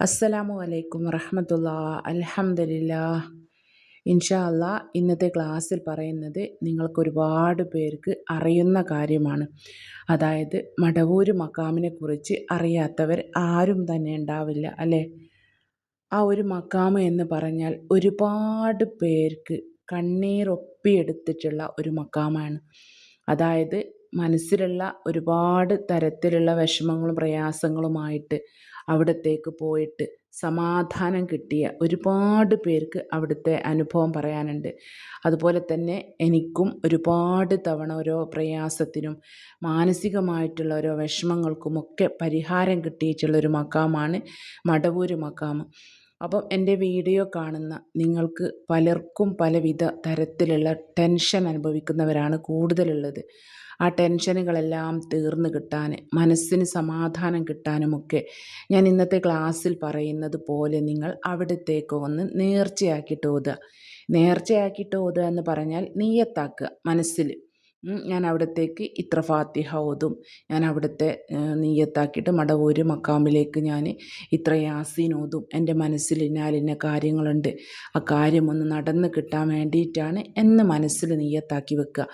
അസ്സലാമു അലൈക്കും വറഹമത്തുള്ള. അലഹമില്ല ഇൻഷാ അല്ലാ ഇന്നത്തെ ക്ലാസ്സിൽ പറയുന്നത് നിങ്ങൾക്ക് ഒരുപാട് പേർക്ക് അറിയുന്ന കാര്യമാണ്. അതായത് മടവൂര് മക്കാമിനെ കുറിച്ച് അറിയാത്തവർ ആരും തന്നെ ഉണ്ടാവില്ല അല്ലേ? ആ ഒരു മക്കാമ് എന്ന് പറഞ്ഞാൽ ഒരുപാട് പേർക്ക് കണ്ണീരൊപ്പിയെടുത്തിട്ടുള്ള ഒരു മക്കാമാണ്. അതായത് മനസ്സിലുള്ള ഒരുപാട് തരത്തിലുള്ള വിഷമങ്ങളും പ്രയാസങ്ങളുമായിട്ട് അവിടത്തേക്ക് പോയിട്ട് സമാധാനം കിട്ടിയ ഒരുപാട് പേർക്ക് അവിടുത്തെ അനുഭവം പറയാനുണ്ട്. അതുപോലെ തന്നെ എനിക്കും ഒരുപാട് തവണ ഓരോ പ്രയാസത്തിനും മാനസികമായിട്ടുള്ള ഓരോ വിഷമങ്ങൾക്കുമൊക്കെ പരിഹാരം കിട്ടിയിട്ടുള്ള ഒരു മക്കാമാണ് മടവൂര് മക്കാമ് അപ്പം എന്റെ വീഡിയോ കാണുന്ന നിങ്ങൾക്ക് പലർക്കും പലവിധ തരത്തിലുള്ള ടെൻഷൻ അനുഭവിക്കുന്നവരാണ് കൂടുതലുള്ളത്. ആ ടെൻഷനുകളെല്ലാം തീർന്നു കിട്ടാൻ മനസ്സിന് സമാധാനം കിട്ടാനുമൊക്കെ ഞാൻ ഇന്നത്തെ ക്ലാസ്സിൽ പറയുന്നത് പോലെ നിങ്ങൾ അവിടത്തേക്ക് ഒന്ന് നേർച്ചയാക്കിയിട്ട് ഓതുക. നേർച്ചയാക്കിയിട്ട് ഓതുക എന്ന് പറഞ്ഞാൽ നീയത്താക്കുക മനസ്സിൽ. ഞാൻ അവിടത്തേക്ക് ഇത്ര ഫാത്തിഹ ഓതും. ഞാൻ അവിടുത്തെ നീയത്താക്കിയിട്ട് മടവൂര് മക്കാമിലേക്ക് ഞാൻ ഇത്ര യാസീൻ ഓതും. എന്റെ മനസ്സിൽ ഇന്നാലിന്ന കാര്യങ്ങളുണ്ട്. ആ കാര്യമൊന്ന് നടന്ന് കിട്ടാൻ വേണ്ടിയിട്ടാണ് എന്ന് മനസ്സിൽ നീയത്താക്കി വെക്കുക.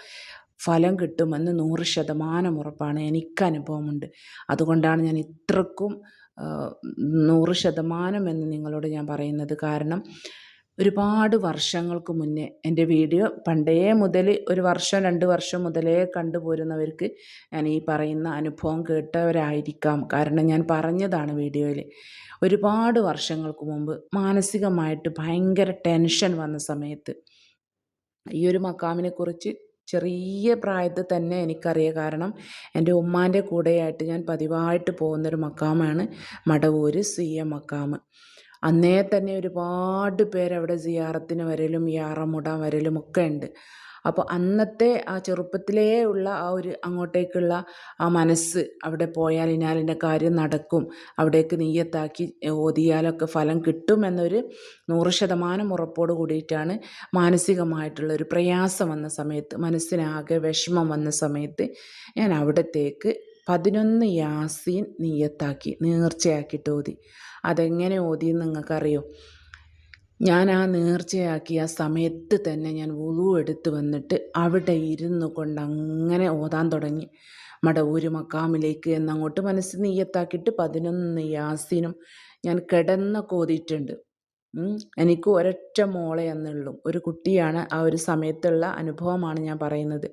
ഫലം കിട്ടുമെന്ന് നൂറ് ശതമാനം ഉറപ്പാണ്. എനിക്ക് അനുഭവമുണ്ട്. അതുകൊണ്ടാണ് ഞാൻ ഇത്രക്കും നൂറ് ശതമാനം എന്ന് നിങ്ങളോട് ഞാൻ പറയുന്നത്. കാരണം ഒരുപാട് വർഷങ്ങൾക്ക് മുന്നേ എന്റെ വീഡിയോ പണ്ടേ മുതൽ ഒരു വർഷം രണ്ട് വർഷം മുതലേ കണ്ടുപോരുന്നവർക്ക് ഞാൻ ഈ പറയുന്ന അനുഭവം കേട്ടവരായിരിക്കാം. കാരണം ഞാൻ പറഞ്ഞതാണ് വീഡിയോയിൽ ഒരുപാട് വർഷങ്ങൾക്ക് മുമ്പ് മാനസികമായിട്ട് ഭയങ്കര ടെൻഷൻ വന്ന സമയത്ത് ഈ ഒരു മക്കാമിനെക്കുറിച്ച് ചെറിയ പ്രായത്തിൽ തന്നെ എനിക്കറിയാം. കാരണം എന്റെ ഉമ്മാന്റെ കൂടെയായിട്ട് ഞാൻ പതിവായിട്ട് പോകുന്നൊരു മക്കാമാണ് മടവൂർ സി എ മക്കാമ്. അന്നേ തന്നെ ഒരുപാട് പേരവിടെ സിയാറത്തിന് വരലും യാറമുടാൻ വരലും ഒക്കെ ഉണ്ട്. അപ്പോൾ അന്നത്തെ ആ ചെറുപ്പത്തിലേ ഉള്ള ആ ഒരു അങ്ങോട്ടേക്കുള്ള ആ മനസ്സ് അവിടെ പോയാൽ ഇനാലിന്റെ കാര്യം നടക്കും. അവിടേക്ക് നീയത്താക്കി ഓതിയാലൊക്കെ ഫലം കിട്ടും എന്നൊരു നൂറ് ശതമാനം ഉറപ്പോട് കൂടിയിട്ടാണ് മാനസികമായിട്ടുള്ള ഒരു പ്രയാസം വന്ന സമയത്ത് മനസ്സിനാകെ വിഷമം വന്ന സമയത്ത് ഞാൻ അവിടത്തേക്ക് പതിനൊന്ന് യാസീൻ നീയത്താക്കി നേർച്ചയാക്കിയിട്ട് ഓതി. അതെങ്ങനെ ഓതിയെന്ന് നിങ്ങൾക്കറിയോ? ഞാൻ ആ നേർച്ചയാക്കിയ സമയത്ത് തന്നെ ഞാൻ വുളു എടുത്ത് വന്നിട്ട് അവിടെ ഇരുന്നു കൊണ്ട് അങ്ങനെ ഓതാൻ തുടങ്ങി. മട ഒരു മക്കാമിലേക്ക് എന്നങ്ങോട്ട് മനസ്സ് നീയത്താക്കിയിട്ട് പതിനൊന്ന് യാസിനും ഞാൻ കിടന്ന കോതിയിട്ടുണ്ട്. എനിക്ക് ഒരൊറ്റ മോളെ എന്നുള്ളൂ ഒരു കുട്ടിയാണ്. ആ ഒരു സമയത്തുള്ള അനുഭവമാണ് ഞാൻ പറയുന്നത്.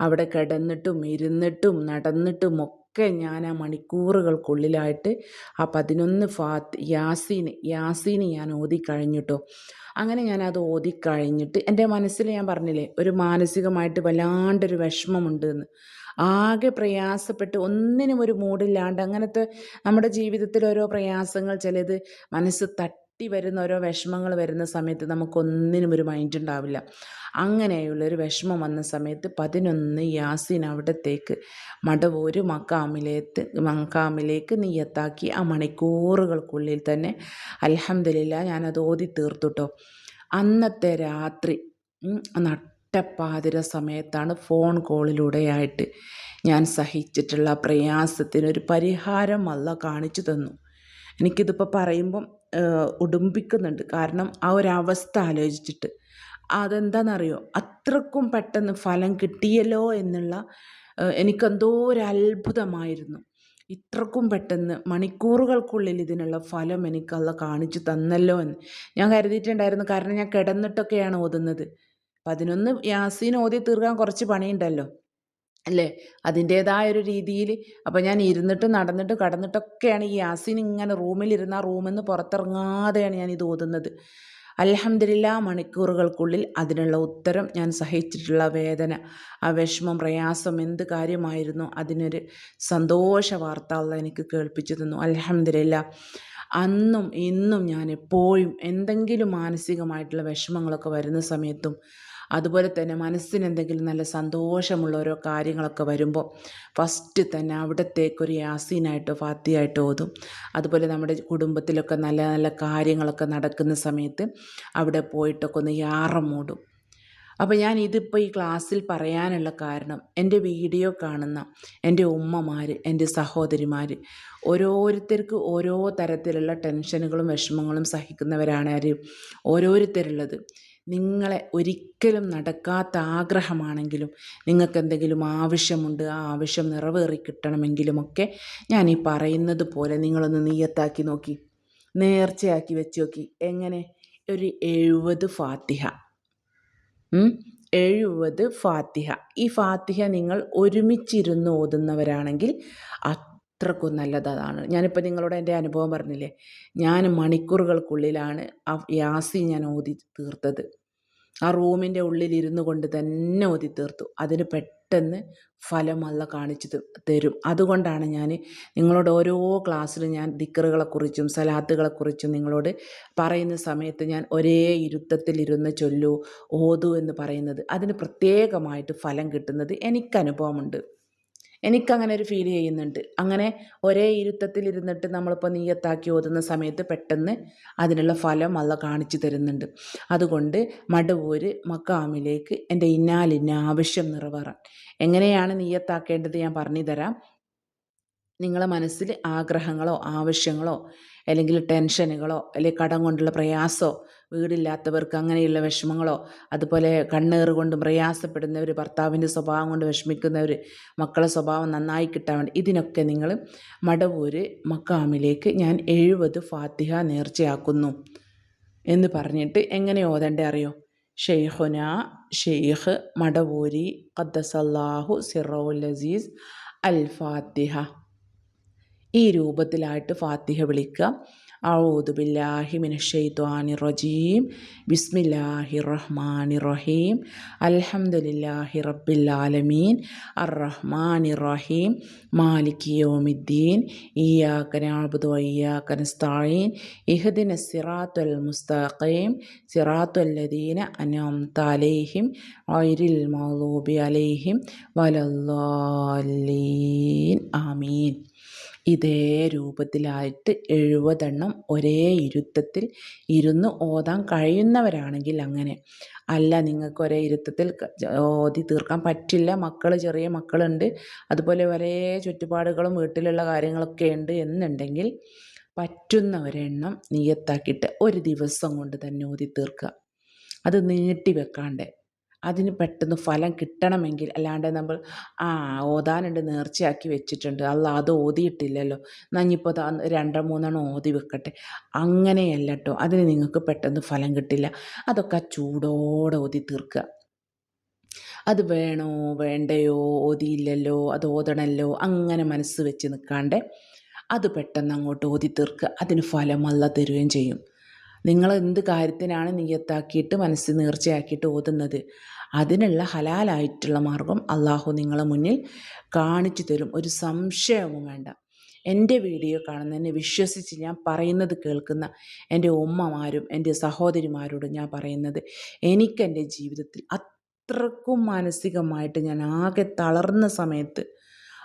അവിടെ കിടന്നിട്ടും ഇരുന്നിട്ടും നടന്നിട്ടും ഒക്കെ ഞാൻ ആ മണിക്കൂറുകൾക്കുള്ളിലായിട്ട് ആ പതിനൊന്ന് ഫാത്ത് യാസീന് യാസീന് ഞാൻ ഓതിക്കഴിഞ്ഞിട്ടോ അങ്ങനെ ഞാൻ അത് ഓതിക്കഴിഞ്ഞിട്ട് എന്റെ മനസ്സിൽ ഞാൻ പറഞ്ഞില്ലേ ഒരു മാനസികമായിട്ട് വല്ലാണ്ടൊരു വിഷമമുണ്ട് എന്ന് ആകെ പ്രയാസപ്പെട്ട് ഒന്നിനും ഒരു മൂടില്ലാണ്ട് അങ്ങനത്തെ നമ്മുടെ ജീവിതത്തിൽ ഓരോ പ്രയാസങ്ങൾ ചിലത് മനസ്സ് തട്ടി വരുന്ന ഓരോ വിഷമങ്ങൾ വരുന്ന സമയത്ത് നമുക്കൊന്നിനും ഒരു മൈൻഡ് ഉണ്ടാവില്ല. അങ്ങനെയുള്ളൊരു വിഷമം വന്ന സമയത്ത് പതിനൊന്ന് യാസിൻ അവിടത്തേക്ക് മടവൂര് മക്കാമിലേക്ക് മക്കാമിലേക്ക് നീയത്താക്കി ആ മണിക്കൂറുകൾക്കുള്ളിൽ തന്നെ അലഹമില്ല ഞാനത് ഓതി തീർത്തുട്ടോ. അന്നത്തെ രാത്രി നട്ടപ്പാതിര സമയത്താണ് ഫോൺ കോളിലൂടെയായിട്ട് ഞാൻ സഹിച്ചിട്ടുള്ള പ്രയാസത്തിനൊരു പരിഹാരം അല്ല കാണിച്ചു തന്നു. എനിക്കിതിപ്പോൾ പറയുമ്പം ഉടുമ്പിക്കുന്നുണ്ട്. കാരണം ആ ഒരവസ്ഥ ആലോചിച്ചിട്ട്. അതെന്താണെന്നറിയോ അത്രക്കും പെട്ടെന്ന് ഫലം കിട്ടിയല്ലോ എന്നുള്ള എനിക്കെന്തോ ഒരു അത്ഭുതമായിരുന്നു ഇത്രക്കും പെട്ടെന്ന് മണിക്കൂറുകൾക്കുള്ളിൽ ഇതിനുള്ള ഫലം എനിക്കല്ല കാണിച്ചു തന്നല്ലോ എന്ന്. ഞാൻ കരുതിയിട്ടുണ്ടായിരുന്നു കാരണം ഞാൻ കിടന്നിട്ടൊക്കെയാണ് ഓതുന്നത്. പതിനൊന്ന് യാസീൻ ഓതി തീർക്കാൻ കുറച്ച് പണിയുണ്ടല്ലോ. അല്ലേ? അതിന്റേതായ ഒരു രീതിയിൽ അപ്പോൾ ഞാൻ ഇരുന്നിട്ട് നടന്നിട്ട് കടന്നിട്ടൊക്കെയാണ് ഈ യാസിൻ ഇങ്ങനെ റൂമിലിരുന്ന റൂമിൽ നിന്ന് പുറത്തിറങ്ങാതെയാണ് ഞാൻ ഇത് ഓതുന്നത്. അലഹമില്ല മണിക്കൂറുകൾക്കുള്ളിൽ അതിനുള്ള ഉത്തരം ഞാൻ സഹിച്ചിട്ടുള്ള വേദന ആ വിഷമം പ്രയാസം എന്ത് കാര്യമായിരുന്നു അതിനൊരു സന്തോഷ വാർത്ത അല്ല എനിക്ക് കേൾപ്പിച്ചു തന്നു. അലഹമില്ല അന്നും ഇന്നും ഞാൻ എപ്പോഴും എന്തെങ്കിലും മാനസികമായിട്ടുള്ള വിഷമങ്ങളൊക്കെ വരുന്ന സമയത്തും അതുപോലെ തന്നെ മനസ്സിന് എന്തെങ്കിലും നല്ല സന്തോഷമുള്ള ഓരോ കാര്യങ്ങളൊക്കെ വരുമ്പോൾ ഫസ്റ്റ് തന്നെ അവിടത്തേക്കൊരു യാസീനായിട്ടോ ഫാത്തിയായിട്ടോ ഓതും. അതുപോലെ നമ്മുടെ കുടുംബത്തിലൊക്കെ നല്ല നല്ല കാര്യങ്ങളൊക്കെ നടക്കുന്ന സമയത്ത് അവിടെ പോയിട്ടൊക്കെ ഒന്ന് യാറം മൂടും. അപ്പോൾ ഞാൻ ഇതിപ്പോൾ ഈ ക്ലാസ്സിൽ പറയാനുള്ള കാരണം എന്റെ വീഡിയോ കാണുന്ന എന്റെ ഉമ്മമാർ എന്റെ സഹോദരിമാർ ഓരോരുത്തർക്ക് ഓരോ തരത്തിലുള്ള ടെൻഷനുകളും വിഷമങ്ങളും സഹിക്കുന്നവരാണ് അവർ ഓരോരുത്തരുള്ളത്. നിങ്ങളെ ഒരിക്കലും നടക്കാത്ത ആഗ്രഹമാണെങ്കിലും നിങ്ങൾക്ക് എന്തെങ്കിലും ആവശ്യമുണ്ട് ആ ആവശ്യം നിറവേറി കിട്ടണമെങ്കിലുമൊക്കെ ഞാൻ ഈ പറയുന്നത് പോലെ നിങ്ങളൊന്ന് നീയത്താക്കി നോക്കി നേർച്ചയാക്കി വെച്ച് നോക്കി. എങ്ങനെ? ഒരു എഴുപത് ഫാത്തിഹ. എഴുപത് ഫാത്തിഹ. ഈ ഫാത്തിഹ നിങ്ങൾ ഒരുമിച്ചിരുന്ന് ഓതുന്നവരാണെങ്കിൽ അത്രക്കും നല്ലതാണ് ഞാനിപ്പോൾ നിങ്ങളോട് എന്റെ അനുഭവം പറഞ്ഞില്ലേ? ഞാൻ മണിക്കൂറുകൾക്കുള്ളിലാണ് യാസി ഞാൻ ഓതി തീർത്തത്. ആ റൂമിന്റെ ഉള്ളിലിരുന്നു കൊണ്ട് തന്നെ ഓതി തീർത്തു അതിന് പെട്ടെന്ന് ഫലം അല്ല കാണിച്ചു തരും. അതുകൊണ്ടാണ് ഞാൻ നിങ്ങളോട് ഓരോ ക്ലാസ്സിലും ഞാൻ ദിക്കറുകളെക്കുറിച്ചും സലാത്തുകളെക്കുറിച്ചും നിങ്ങളോട് പറയുന്ന സമയത്ത് ഞാൻ ഒരേ ഇരുത്തത്തിലിരുന്ന് ചൊല്ലു ഓതു എന്ന് പറയുന്നത്. അതിന് പ്രത്യേകമായിട്ട് ഫലം കിട്ടുന്നത് എനിക്ക് അനുഭവമുണ്ട് എനിക്കങ്ങനെ ഒരു ഫീൽ ചെയ്യുന്നുണ്ട്. അങ്ങനെ ഒരേ ഇരുത്തത്തിൽ ഇരുന്നിട്ട് നമ്മളിപ്പോൾ നീയത്താക്കി ഓതുന്ന സമയത്ത് പെട്ടെന്ന് അതിനുള്ള ഫലം അല്ല കാണിച്ചു തരുന്നുണ്ട്. അതുകൊണ്ട് മടവൂര് മക്കാമിലേക്ക് എന്റെ ഇന്നാലിന്ന ആവശ്യം നിറവേറാൻ. എങ്ങനെയാണ് നീയത്താക്കേണ്ടത് ഞാൻ പറഞ്ഞു തരാം. നിങ്ങളെ മനസ്സിൽ ആഗ്രഹങ്ങളോ ആവശ്യങ്ങളോ അല്ലെങ്കിൽ ടെൻഷനുകളോ അല്ലെങ്കിൽ കടം കൊണ്ടുള്ള പ്രയാസമോ വീടില്ലാത്തവർക്ക് അങ്ങനെയുള്ള വിഷമങ്ങളോ അതുപോലെ കണ്ണേറ് കൊണ്ട് പ്രയാസപ്പെടുന്നവർ ഭർത്താവിന്റെ സ്വഭാവം കൊണ്ട് വിഷമിക്കുന്നവർ മക്കളെ സ്വഭാവം നന്നായി കിട്ടാൻ വേണ്ടി ഇതിനൊക്കെ നിങ്ങൾ മടവൂര് മക്കാമിലേക്ക് ഞാൻ എഴുപത് ഫാത്തിഹ നേർച്ചയാക്കുന്നു എന്ന് പറഞ്ഞിട്ട് എങ്ങനെ ഓതണ്ടേ അറിയോ? ഷെയ്ഖുന ഷെയ്ഖ് മടവൂരി ഖദ്ദസല്ലാഹു സിറോൽ ലസീസ് അൽ ഫാത്തിഹ. ഈ രൂപത്തിലായിട്ട് ഫാത്തിഹ വിളിക്കുക. ഔദുബില്ലാഹിമിനഷെയ്ത്വാനി റജീം ബിസ്മില്ലാഹി റഹ്മാനി റഹീം അൽഹംദുലില്ലാഹി റബ്ബിൽ ആലമീൻ അർ റഹ്മാനി റഹീം മാലിക് യോമിദ്ദീൻ ഇയാക്കനാബുദ് വയ്യാക്കനസ്തായീൻ ഇഹദിന സിറാത്തുൽ മുസ്തഖീം സിറാത്തുല്ലദീന അനാം താലേഹിം ഐരിൽ മൗലൂബി അലൈഹിം വലല്ലാലീൻ ആമീൻ ഇതേ രൂപത്തിലായിട്ട് എഴുപതെണ്ണം ഒരേ ഇരുത്തത്തിൽ ഇരുന്ന് ഓതാൻ കഴിയുന്നവരാണെങ്കിൽ അങ്ങനെ. അല്ല നിങ്ങൾക്ക് ഒരേ ഇരുത്തത്തിൽ ഓതി തീർക്കാൻ പറ്റില്ല. മക്കൾ ചെറിയ മക്കളുണ്ട്. അതുപോലെ ഒരേ ചുറ്റുപാടുകളും വീട്ടിലുള്ള കാര്യങ്ങളൊക്കെ ഉണ്ട് എന്നുണ്ടെങ്കിൽ പറ്റുന്ന ഒരെണ്ണം നീയത്താക്കിയിട്ട് ഒരു ദിവസം കൊണ്ട് തന്നെ ഓതി തീർക്കുക. അത് നീട്ടി വെക്കാണ്ട്. അതിന് പെട്ടെന്ന് ഫലം കിട്ടണമെങ്കിൽ അല്ലാണ്ട് നമ്മൾ ആ ഓതാനുണ്ട് നേർച്ചയാക്കി വെച്ചിട്ടുണ്ട്. അല്ല അത് ഓതിയിട്ടില്ലല്ലോ. നഞ്ഞിപ്പോൾ രണ്ടോ മൂന്നെണ്ണം ഓതി വെക്കട്ടെ. അങ്ങനെയല്ല കേട്ടോ അതിന് നിങ്ങൾക്ക് പെട്ടെന്ന് ഫലം കിട്ടില്ല. അതൊക്കെ ചൂടോടെ ഓതി തീർക്കുക. അത് വേണോ വേണ്ടയോ ഓതിയില്ലല്ലോ അത് ഓതണല്ലോ അങ്ങനെ മനസ്സ് വെച്ച് നിൽക്കാണ്ട് അത് പെട്ടെന്ന് അങ്ങോട്ട് ഓതി തീർക്കുക. അതിന് ഫലം തരുകയും ചെയ്യും. നിങ്ങൾ എന്ത് കാര്യത്തിനാണ് നിയത്താക്കിയിട്ട് മനസ്സ് നേർച്ചയാക്കിയിട്ട് ഓതുന്നത്? അതിനുള്ള ഹലാലായിട്ടുള്ള മാർഗം അള്ളാഹു നിങ്ങളെ മുന്നിൽ കാണിച്ചു തരും. ഒരു സംശയവും വേണ്ട. എന്റെ വീഡിയോ കാണുന്നതിനെ വിശ്വസിച്ച് ഞാൻ പറയുന്നത് കേൾക്കുന്ന എന്റെ ഉമ്മമാരും എന്റെ സഹോദരിമാരോടും ഞാൻ പറയുന്നത് എനിക്കെന്റെ ജീവിതത്തിൽ അത്രക്കും മാനസികമായിട്ട് ഞാൻ ആകെ തളർന്ന സമയത്ത്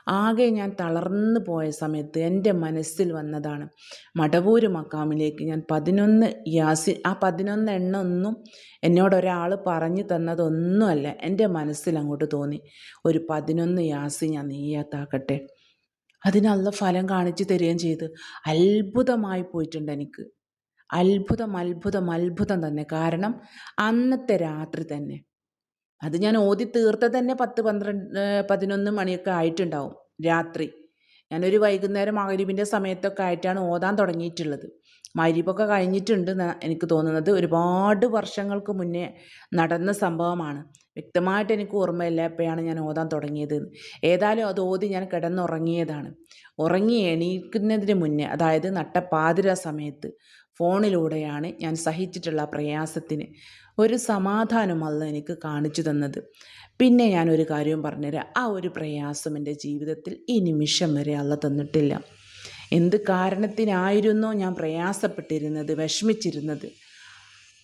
ആകെ ഞാൻ തളർന്നു പോയ സമയത്ത് എന്റെ മനസ്സിൽ വന്നതാണ്. മടവൂര് മക്കാമിലേക്ക് ഞാൻ പതിനൊന്ന് യാസി ആ പതിനൊന്ന് എണ്ണ ഒന്നും എന്നോട് ഒരാൾ പറഞ്ഞു തന്നതൊന്നുമല്ല. എന്റെ മനസ്സിൽ അങ്ങോട്ട് തോന്നി. ഒരു പതിനൊന്ന് യാസി ഞാൻ നീയാത്താക്കട്ടെ അതിനുള്ള ഫലം കാണിച്ചു തരികയും ചെയ്ത്. അത്ഭുതമായി പോയിട്ടുണ്ട് എനിക്ക്. അത്ഭുതം അത്ഭുതം അത്ഭുതം തന്നെ. കാരണം അന്നത്തെ രാത്രി തന്നെ. അത് ഞാൻ ഓതി തീർത്ത തന്നെ പത്ത് പന്ത്രണ്ട് പതിനൊന്ന് മണിയൊക്കെ ആയിട്ടുണ്ടാവും രാത്രി. ഞാനൊരു വൈകുന്നേരം മകരീബിന്റെ സമയത്തൊക്കെ ആയിട്ടാണ് ഓതാൻ തുടങ്ങിയിട്ടുള്ളത്. മരിപ്പൊക്കെ കഴിഞ്ഞിട്ടുണ്ട് എനിക്ക് തോന്നുന്നത്. ഒരുപാട് വർഷങ്ങൾക്ക് മുന്നേ നടന്ന സംഭവമാണ്. വ്യക്തമായിട്ട് എനിക്ക് ഓർമ്മയില്ല എപ്പോഴാണ് ഞാൻ ഓതാൻ തുടങ്ങിയത് ഏതായാലും അത് ഓതി ഞാൻ കിടന്നുറങ്ങിയതാണ്. ഉറങ്ങി എണീക്കുന്നതിന് മുന്നേ അതായത് നട്ടപ്പാതിര സമയത്ത് ഫോണിലൂടെയാണ് ഞാൻ സഹിച്ചിട്ടുള്ള പ്രയാസത്തിന്. ഒരു സമാധാനമല്ല എനിക്ക് കാണിച്ചു തന്നത്. പിന്നെ ഞാനൊരു ഒരു കാര്യവും പറഞ്ഞുതരാം. ആ ഒരു പ്രയാസം എന്റെ ജീവിതത്തിൽ ഈ നിമിഷം വരെ അല്ല തന്നിട്ടില്ല. എന്ത് കാരണത്തിനായിരുന്നോ ഞാൻ പ്രയാസപ്പെട്ടിരുന്നത് വിഷമിച്ചിരുന്നത്.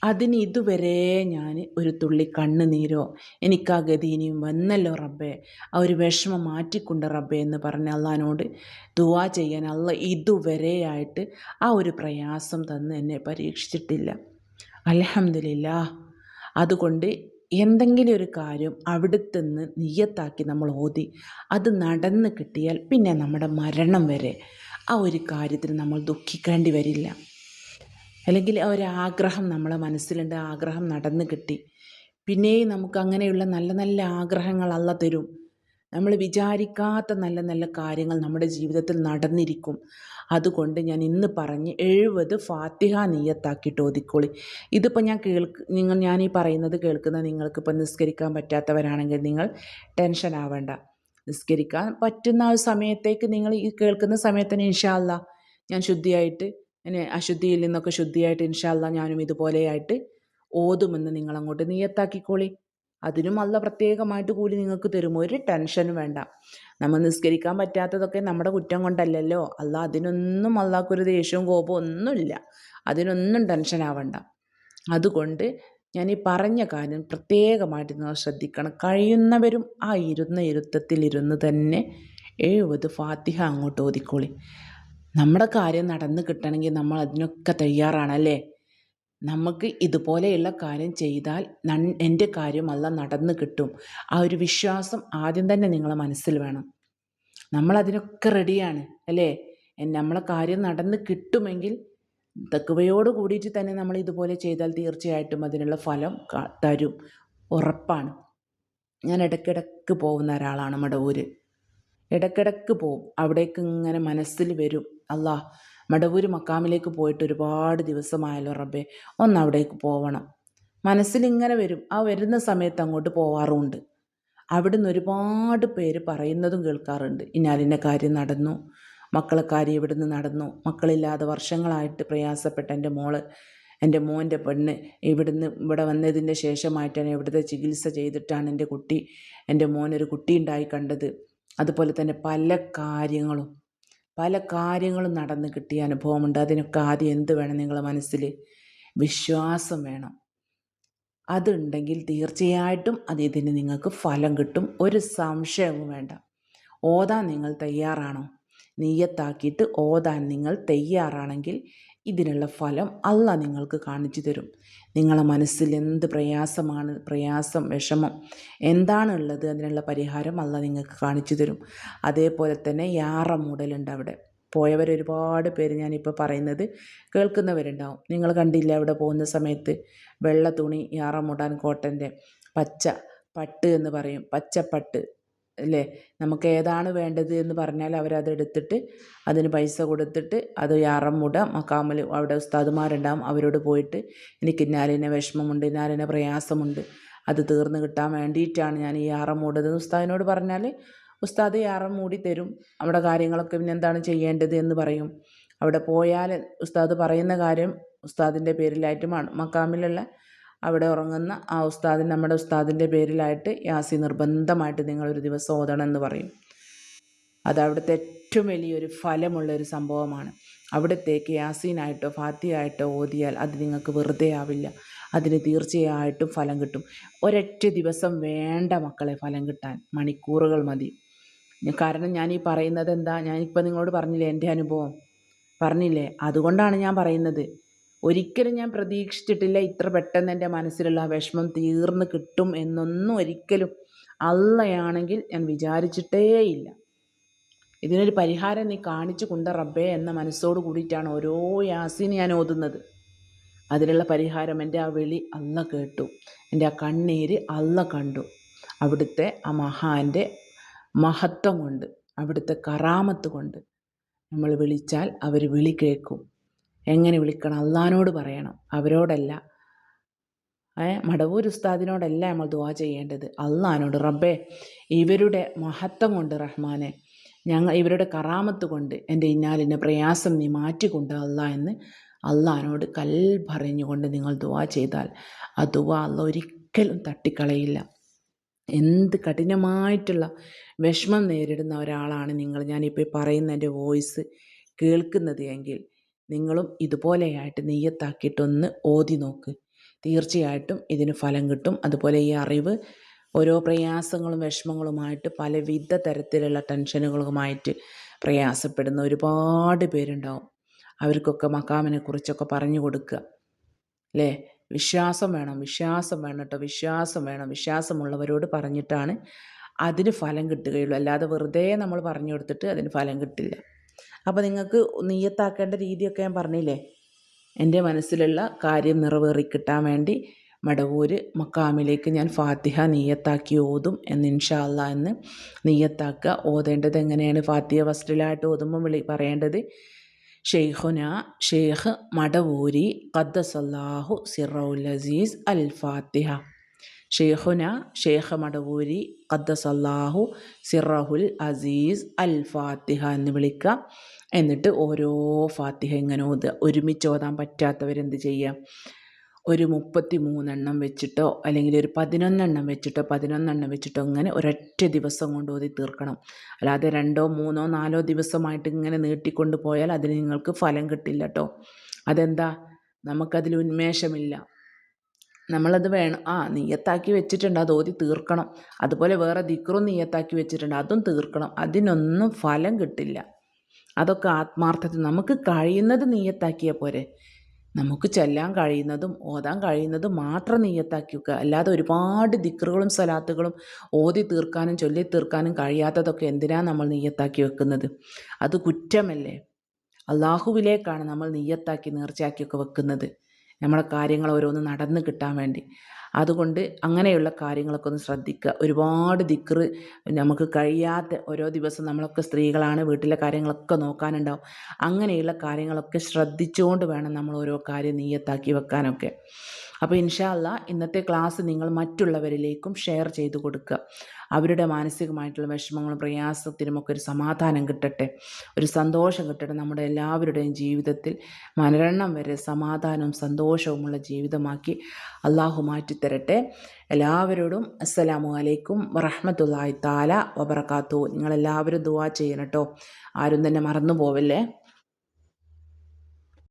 അതിന് ഇതുവരെ ഞാൻ ഒരു തുള്ളി കണ്ണുനീരോ എനിക്ക് ആ ഗതി ഇനിയും വന്നല്ലോ റബ്ബേ. ആ ഒരു വിഷമം മാറ്റിക്കൊണ്ട് റബ്ബേ എന്ന് പറഞ്ഞ് അള്ളഹാനോട് ദുവാ ചെയ്യാൻ അല്ല ഇതുവരെയായിട്ട് ആ ഒരു പ്രയാസം തന്ന് എന്നെ പരീക്ഷിച്ചിട്ടില്ല. അലഹമില്ല അതുകൊണ്ട് എന്തെങ്കിലും ഒരു കാര്യം അവിടുത്തെ നിന്ന് നിയ്യത്താക്കി നമ്മൾ ഓതി. അത് നടന്ന് കിട്ടിയാൽ പിന്നെ നമ്മുടെ മരണം വരെ ആ ഒരു കാര്യത്തിന് നമ്മൾ ദുഃഖിക്കേണ്ടി വരില്ല. അല്ലെങ്കിൽ ആ ഒരു ആഗ്രഹം നമ്മളെ മനസ്സിലുണ്ട് ആഗ്രഹം നടന്ന് കിട്ടി. പിന്നെയും നമുക്ക് അങ്ങനെയുള്ള നല്ല നല്ല ആഗ്രഹങ്ങൾ അല്ല തരും. നമ്മൾ വിചാരിക്കാത്ത നല്ല നല്ല കാര്യങ്ങൾ നമ്മുടെ ജീവിതത്തിൽ നടന്നിരിക്കും. അതുകൊണ്ട് ഞാൻ ഇന്ന് പറഞ്ഞ് എഴുപത് ഫാത്തിഹ നീയത്താക്കിയിട്ട് ഓതിക്കോളി. ഇതിപ്പോൾ ഞാൻ കേൾക്ക് നിങ്ങൾ ഞാൻ ഈ പറയുന്നത് കേൾക്കുന്ന നിങ്ങൾക്കിപ്പോൾ നിസ്കരിക്കാൻ പറ്റാത്തവരാണെങ്കിൽ നിങ്ങൾ ടെൻഷൻ ആവേണ്ട. നിസ്കരിക്കാൻ പറ്റുന്ന ആ സമയത്തേക്ക് നിങ്ങൾ ഈ കേൾക്കുന്ന സമയത്തിന് ഇൻഷാല്ല ഞാൻ ശുദ്ധിയായിട്ട് അശുദ്ധിയിൽ നിന്നൊക്കെ ശുദ്ധിയായിട്ട് ഇൻഷാല്ല ഞാനും ഇതുപോലെയായിട്ട് ഓതുമെന്ന് നിങ്ങളങ്ങോട്ട് നിയത്താക്കിക്കോളി അതിനും അല്ല പ്രത്യേകമായിട്ട് കൂലി നിങ്ങൾക്ക് തരും ഒരു ടെൻഷനും വേണ്ട. നമ്മൾ നിസ്കരിക്കാൻ പറ്റാത്തതൊക്കെ നമ്മുടെ കുറ്റം കൊണ്ടല്ലല്ലോ. അല്ല അതിനൊന്നും അല്ലാക്കൊരു ദേഷ്യവും കോപവും ഒന്നുമില്ല. അതിനൊന്നും ടെൻഷൻ ആവണ്ട. അതുകൊണ്ട് ഞാൻ ഈ പറഞ്ഞ കാര്യം പ്രത്യേകമായിട്ട് നിങ്ങൾ ശ്രദ്ധിക്കണം. കഴിയുന്നവരും ആ ഇരുന്ന ഇരുത്തത്തിലിരുന്ന് തന്നെ എഴുപത് ഫാത്തിഹ അങ്ങോട്ട് ഓതിക്കോളി. നമ്മുടെ കാര്യം നടന്ന് കിട്ടണമെങ്കിൽ നമ്മൾ അതിനൊക്കെ തയ്യാറാണല്ലേ നമുക്ക് ഇതുപോലെയുള്ള കാര്യം ചെയ്താൽ എന്റെ കാര്യം അല്ല നടന്നു കിട്ടും. ആ ഒരു വിശ്വാസം ആദ്യം തന്നെ നിങ്ങളെ മനസ്സിൽ വേണം. നമ്മളതിനൊക്കെ റെഡിയാണ് അല്ലേ? നമ്മളെ കാര്യം നടന്ന് കിട്ടുമെങ്കിൽ തക്കുവയോട് കൂടിയിട്ട് തന്നെ നമ്മൾ ഇതുപോലെ ചെയ്താൽ തീർച്ചയായിട്ടും അതിനുള്ള ഫലം തരും. ഉറപ്പാണ്. ഞാൻ ഇടയ്ക്കിടയ്ക്ക് പോകുന്ന ഒരാളാണ് മടവൂര് ഇടയ്ക്കിടയ്ക്ക് പോവും അവിടേക്ക് ഇങ്ങനെ മനസ്സിൽ വരും. അല്ലാ മടവൂർ മക്കാമിലേക്ക് പോയിട്ട് ഒരുപാട് ദിവസമായല്ലോ റബ്ബെ ഒന്ന് അവിടേക്ക് പോവണം. മനസ്സിലിങ്ങനെ വരും ആ വരുന്ന സമയത്ത് അങ്ങോട്ട് പോവാറുമുണ്ട് അവിടുന്ന് ഒരുപാട് പേര് പറയുന്നതും കേൾക്കാറുണ്ട്. ഇന്നാലിന്റെ കാര്യം നടന്നു മക്കളെ കാര്യം ഇവിടുന്ന് നടന്നു മക്കളില്ലാതെ വർഷങ്ങളായിട്ട് പ്രയാസപ്പെട്ട എന്റെ മോൾ എന്റെ മോന്റെ പെണ്ണ് ഇവിടുന്ന് ഇവിടെ വന്നതിന്റെ ശേഷമായിട്ടാണ് ഇവിടുത്തെ ചികിത്സ ചെയ്തിട്ടാണ് എന്റെ കുട്ടി എന്റെ മോനൊരു കുട്ടി ഉണ്ടായി കണ്ടത്. അതുപോലെ തന്നെ പല കാര്യങ്ങളും. പല കാര്യങ്ങളും നടന്ന് കിട്ടിയ അനുഭവമുണ്ട്. അതിനൊക്കെ ആദ്യം എന്ത് വേണം നിങ്ങളുടെ മനസ്സിൽ വിശ്വാസം വേണം. അതുണ്ടെങ്കിൽ തീർച്ചയായിട്ടും അത് ഇതിന് നിങ്ങൾക്ക് ഫലം കിട്ടും. ഒരു സംശയവും വേണ്ട. ഓതാൻ നിങ്ങൾ തയ്യാറാണോ? നീയത്താക്കിയിട്ട് ഓതാൻ നിങ്ങൾ തയ്യാറാണെങ്കിൽ ഇതിനുള്ള ഫലം അല്ല നിങ്ങൾക്ക് കാണിച്ചു തരും. നിങ്ങളെ മനസ്സിൽ എന്ത് പ്രയാസമാണ് പ്രയാസം വിഷമം എന്താണുള്ളത് അതിനുള്ള പരിഹാരം അല്ല നിങ്ങൾക്ക് കാണിച്ചു തരും. അതേപോലെ തന്നെ യാറ മൂടലുണ്ട് അവിടെ. പോയവർ ഒരുപാട് പേര് ഞാനിപ്പോൾ പറയുന്നത് കേൾക്കുന്നവരുണ്ടാവും. നിങ്ങൾ കണ്ടില്ല അവിടെ പോകുന്ന സമയത്ത് വെള്ള തുണി യാറ മൂടാൻ കോട്ടന്റെ പച്ച പട്ട് എന്ന് പറയും. പച്ചപ്പട്ട്. അല്ലേ നമുക്ക് ഏതാണ് വേണ്ടത് എന്ന് പറഞ്ഞാൽ അവരത് എടുത്തിട്ട് അതിന് പൈസ കൊടുത്തിട്ട് അത് മുട മക്കാമിൽ അവിടെ ഉസ്താദുമാരുണ്ടാവും. അവരോട് പോയിട്ട് എനിക്ക് ഇന്നാലിനെ വിഷമമുണ്ട് ഇന്നാലിനെ പ്രയാസമുണ്ട്. അത് തീർന്നു കിട്ടാൻ വേണ്ടിയിട്ടാണ് ഞാൻ ഈ മൂടത് ഉസ്താദിനോട് പറഞ്ഞാൽ ഉസ്താദ് ഈ അറം മൂടി തരും. അവിടെ കാര്യങ്ങളൊക്കെ പിന്നെ എന്താണ് ചെയ്യേണ്ടത് എന്ന് പറയും. അവിടെ പോയാൽ ഉസ്താദ് പറയുന്ന കാര്യം ഉസ്താദിന്റെ പേരിലായിട്ട് മക്കാമിലുള്ള അവിടെ ഉറങ്ങുന്ന ആ ഉസ്താദിന് നമ്മുടെ ഉസ്താദിന്റെ പേരിലായിട്ട് യാസി നിർബന്ധമായിട്ട് നിങ്ങളൊരു ദിവസം ഓതണം എന്ന് പറയും. അത് അവിടുത്തെ ഏറ്റവും വലിയൊരു ഫലമുള്ള ഒരു സംഭവമാണ്. അവിടത്തേക്ക് യാസീനായിട്ടോ ഫാത്തിയായിട്ടോ ഓതിയാൽ അത് നിങ്ങൾക്ക് വെറുതെ ആവില്ല. അതിന് തീർച്ചയായിട്ടും ഫലം കിട്ടും. ഒരൊറ്റ ദിവസം വേണ്ട മക്കളെ ഫലം കിട്ടാൻ. മണിക്കൂറുകൾ മതി. കാരണം ഞാൻ ഈ പറയുന്നത് എന്താ? ഞാനിപ്പോൾ നിങ്ങളോട് പറഞ്ഞില്ലേ എന്റെ അനുഭവം? പറഞ്ഞില്ലേ? അതുകൊണ്ടാണ് ഞാൻ പറയുന്നത്. ഒരിക്കലും ഞാൻ പ്രതീക്ഷിച്ചിട്ടില്ല ഇത്ര പെട്ടെന്ന് എന്റെ മനസ്സിലുള്ള ആ വിഷമം തീർന്ന് കിട്ടും എന്നൊന്നും ഒരിക്കലും അള്ളയാണെങ്കിൽ ഞാൻ വിചാരിച്ചിട്ടേയില്ല ഇതിനൊരു പരിഹാരം നീ കാണിച്ചു കൊണ്ട റബ്ബേ എന്ന മനസ്സോട് കൂടിയിട്ടാണ് ഓരോ യാസിന് ഞാൻ ഓതുന്നത്. അതിനുള്ള പരിഹാരം എന്റെ ആ വിളി അല്ല കേട്ടു. എന്റെ ആ കണ്ണീര് അല്ല കണ്ടു. അവിടുത്തെ ആ മഹാന്റെ മഹത്വം കൊണ്ട് അവിടുത്തെ കറാമത്ത് കൊണ്ട് നമ്മൾ വിളിച്ചാൽ അവർ വിളി കേൾക്കും. എങ്ങനെ വിളിക്കണം? അള്ളഹാനോട് പറയണം. അവരോടല്ല. മടവൂർ ഉസ്താദിനോടല്ല നമ്മൾ ദുവാ ചെയ്യേണ്ടത്. അള്ളഹാനോട്. റബ്ബേ ഇവരുടെ മഹത്വം കൊണ്ട് റഹ്മാനെ ഞങ്ങൾ ഇവരുടെ കറാമത്ത് കൊണ്ട് എന്റെ ഇന്നാലിന്റെ പ്രയാസം നീ മാറ്റിക്കൊണ്ട് അല്ല എന്ന് അള്ളഹാനോട് കൽ പറഞ്ഞുകൊണ്ട് നിങ്ങൾ ദുവാ ചെയ്താൽ ആ ദുവാ അല്ല ഒരിക്കലും തട്ടിക്കളയില്ല. എന്ത് കഠിനമായിട്ടുള്ള വിഷമം നേരിടുന്ന ഒരാളാണ് നിങ്ങൾ. ഞാനിപ്പോൾ പറയുന്ന എന്റെ വോയിസ് കേൾക്കുന്നത് എങ്കിൽ നിങ്ങളും ഇതുപോലെയായിട്ട് നെയ്യത്താക്കിയിട്ടൊന്ന് ഓതി നോക്ക്. തീർച്ചയായിട്ടും ഇതിന് ഫലം കിട്ടും. അതുപോലെ ഈ അറിവ് ഓരോ പ്രയാസങ്ങളും വിഷമങ്ങളുമായിട്ട് പലവിധ തരത്തിലുള്ള ടെൻഷനുകളുമായിട്ട് പ്രയാസപ്പെടുന്ന ഒരുപാട് പേരുണ്ടാവും. അവർക്കൊക്കെ മക്കാമിനെ കുറിച്ചൊക്കെ പറഞ്ഞു കൊടുക്കുക. അല്ലേ? വിശ്വാസം വേണം വിശ്വാസം വേണം കേട്ടോ വിശ്വാസം വേണം. വിശ്വാസമുള്ളവരോട് പറഞ്ഞിട്ടാണ് അതിന് ഫലം കിട്ടുകയുള്ളൂ. അല്ലാതെ വെറുതെ നമ്മൾ പറഞ്ഞു കൊടുത്തിട്ട് അതിന് ഫലം കിട്ടില്ല. അപ്പോൾ നിങ്ങൾക്ക് നീയത്താക്കേണ്ട രീതിയൊക്കെ ഞാൻ പറഞ്ഞില്ലേ? എന്റെ മനസ്സിലുള്ള കാര്യം നിറവേറി കിട്ടാൻ വേണ്ടി മടവൂർ മക്കാമിലേക്ക് ഞാൻ ഫാത്തിഹ നീയത്താക്കി ഓതും എന്ന് ഇൻഷാല്ല എന്ന് നീയത്താക്കുക ഓതേണ്ടത് എങ്ങനെയാണ്? ഫാത്തിഹ ഫസ്റ്റിലായിട്ട് ഓതുമ്പോൾ വിളി പറയേണ്ടത് ഷെയ്ഖുന ഷെയ്ഖ് മടവൂരി ഖദ്ദസല്ലാഹു സിറൗൽ അസീസ് അൽ ഫാത്തിഹ. ഷെയ്ഖുന ഷെയ്ഖ് മടവൂരി ഖദ്ദസല്ലാഹു സിറഹുൽ അസീസ് അൽ ഫാത്തിഹ എന്ന് വിളിക്കുക എന്നിട്ട് ഓരോ ഫാത്തിഹ ഇങ്ങനെ ഓതുക ഒരുമിച്ച് ഓതാൻ പറ്റാത്തവരെന്ത് ചെയ്യുക ഒരു മുപ്പത്തി മൂന്നെണ്ണം വെച്ചിട്ടോ അല്ലെങ്കിൽ ഒരു പതിനൊന്നെണ്ണം വെച്ചിട്ടോ പതിനൊന്നെണ്ണം വെച്ചിട്ടോ ഇങ്ങനെ ഒരൊറ്റ ദിവസം കൊണ്ട് ഓതി തീർക്കണം. അല്ലാതെ രണ്ടോ മൂന്നോ നാലോ ദിവസമായിട്ട് ഇങ്ങനെ നീട്ടിക്കൊണ്ട് പോയാൽ അതിന് നിങ്ങൾക്ക് ഫലം കിട്ടില്ല കേട്ടോ അതെന്താ? നമുക്കതിൽ ഉന്മേഷമില്ല. നമ്മളത് വേണം. ആ നീയത്താക്കി വെച്ചിട്ടുണ്ട്. അത് ഓതി തീർക്കണം. അതുപോലെ വേറെ ദിക്റും നീയത്താക്കി വെച്ചിട്ടുണ്ട്. അതും തീർക്കണം. അതിനൊന്നും ഫലം കിട്ടില്ല. അതൊക്കെ ആത്മാർത്ഥത്തിൽ നമുക്ക് കഴിയുന്നത് നീയത്താക്കിയ പോരെ. നമുക്ക് ചെല്ലാൻ കഴിയുന്നതും ഓതാൻ കഴിയുന്നതും മാത്രം നീയത്താക്കി അല്ലാതെ ഒരുപാട് ദിക്റുകളും സലാത്തുകളും ഓതി തീർക്കാനും ചൊല്ലി തീർക്കാനും കഴിയാത്തതൊക്കെ എന്തിനാണ് നമ്മൾ നീയത്താക്കി വെക്കുന്നത്? അത് കുറ്റമല്ലേ? അള്ളാഹുവിലേക്കാണ് നമ്മൾ നീയത്താക്കി നേർച്ചയാക്കിയൊക്കെ വെക്കുന്നത്. നമ്മളെ കാര്യങ്ങൾ ഓരോന്ന് നടന്ന് കിട്ടാൻ വേണ്ടി. അതുകൊണ്ട് അങ്ങനെയുള്ള കാര്യങ്ങളൊക്കെ ഒന്ന് ശ്രദ്ധിക്കുക. ഒരുപാട് ദിക്റ് നമുക്ക് കഴിയാത്ത ഓരോ ദിവസം നമ്മളൊക്കെ സ്ത്രീകളാണ് വീട്ടിലെ കാര്യങ്ങളൊക്കെ നോക്കാനുണ്ടാവും. അങ്ങനെയുള്ള കാര്യങ്ങളൊക്കെ ശ്രദ്ധിച്ചുകൊണ്ട് വേണം നമ്മൾ ഓരോ കാര്യം നീയത്താക്കി വെക്കാനൊക്കെ. അപ്പോൾ ഇൻഷാല്ല ഇന്നത്തെ ക്ലാസ് നിങ്ങൾ മറ്റുള്ളവരിലേക്കും ഷെയർ ചെയ്ത് കൊടുക്കുക. അവരുടെ മാനസികമായിട്ടുള്ള വിഷമങ്ങളും പ്രയാസത്തിനുമൊക്കെ ഒരു സമാധാനം കിട്ടട്ടെ. ഒരു സന്തോഷം കിട്ടട്ടെ നമ്മുടെ എല്ലാവരുടെയും ജീവിതത്തിൽ. മരണം വരെ സമാധാനവും സന്തോഷവുമുള്ള ജീവിതമാക്കി അള്ളാഹു മാറ്റിത്തരട്ടെ. എല്ലാവരോടും അസ്സലാമു അലൈക്കും വറഹമത്തുല്ലായി താല വബർക്കാത്തു നിങ്ങളെല്ലാവരും ദുവാ ചെയ്യണം കേട്ടോ. ആരും തന്നെ മറന്നു പോവല്ലേ